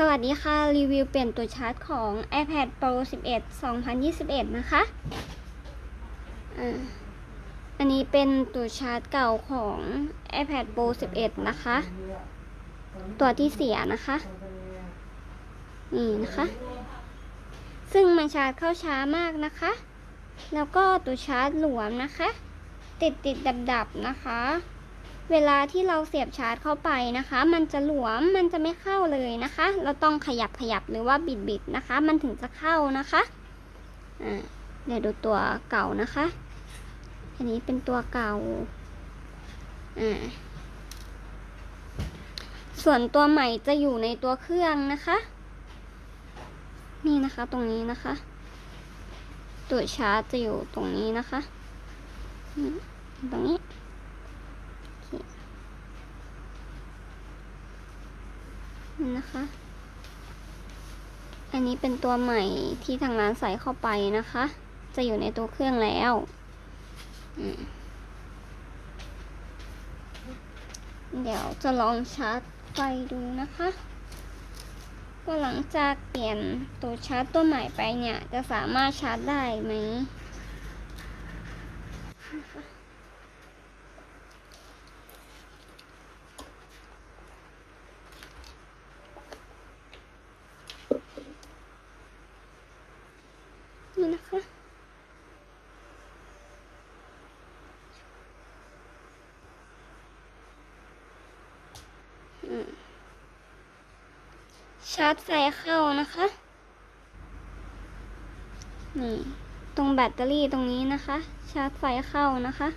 สวัสดีค่ะ รีวิวเปลี่ยนตัวชาร์จของ iPad Pro 11 2021 นะคะ อันนี้เป็นตัวชาร์จเก่าของ iPad Pro 11 นะคะ ตัวที่เสียนะคะ นี่นะคะ ซึ่งมันชาร์จเข้าช้ามากนะคะ แล้วก็ตัวชาร์จหลวมนะคะ ติดติดดับดับนะคะ เวลาที่เราเสียบชาร์จเข้าไปนะคะ มันจะหลวมมันจะไม่เข้าเลยนะคะ เราต้องขยับขยับหรือว่าบิดบิดๆนะคะ มันถึงจะเข้านะคะอ่าเดี๋ยวดูตัวเก่านะคะ อันนี้เป็นตัวเก่าอ่าส่วนตัวใหม่จะอยู่ในตัวเครื่องนะคะ นี่นะคะตรงนี้นะคะ ตัวชาร์จจะอยู่ตรงนี้นะคะตรงนี้ นะคะ อันนี้เป็นตัวใหม่ที่ทางร้านใส่เข้าไปนะคะ จะอยู่ในตัวเครื่องแล้วเดี๋ยวจะลองชาร์จไฟดูนะคะว่าหลังจากเปลี่ยนตัวชาร์จตัวใหม่ไปเนี่ย จะสามารถชาร์จได้ไหมนะคะ นี่นะคะ อืม ชาร์จไฟเข้านะคะ นี่ ตรงแบตเตอรี่ตรงนี้นะคะ ชาร์จไฟเข้านะคะ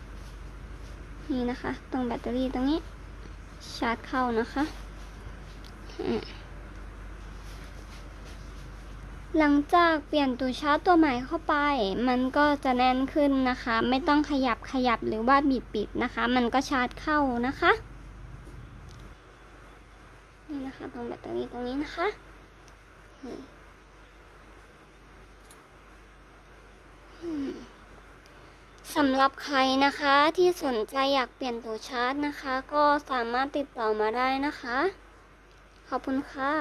นี่นะคะ ตรงแบตเตอรี่ตรงนี้ ชาร์จเข้านะคะหลังจากเปลี่ยนตัวชาร์จตัวใหม่เข้าไป มันก็จะแน่นขึ้นนะคะ ไม่ต้องขยับขยับหรือว่าบิดปิดนะคะ มันก็ชาร์จเข้านะคะ นี่นะคะตรงแบตเตอรี่ตรงนี้นะคะสำหรับใครนะคะที่สนใจอยากเปลี่ยนตัวชาร์จนะคะ ก็สามารถติดต่อมาได้นะคะ ขอบคุณค่ะ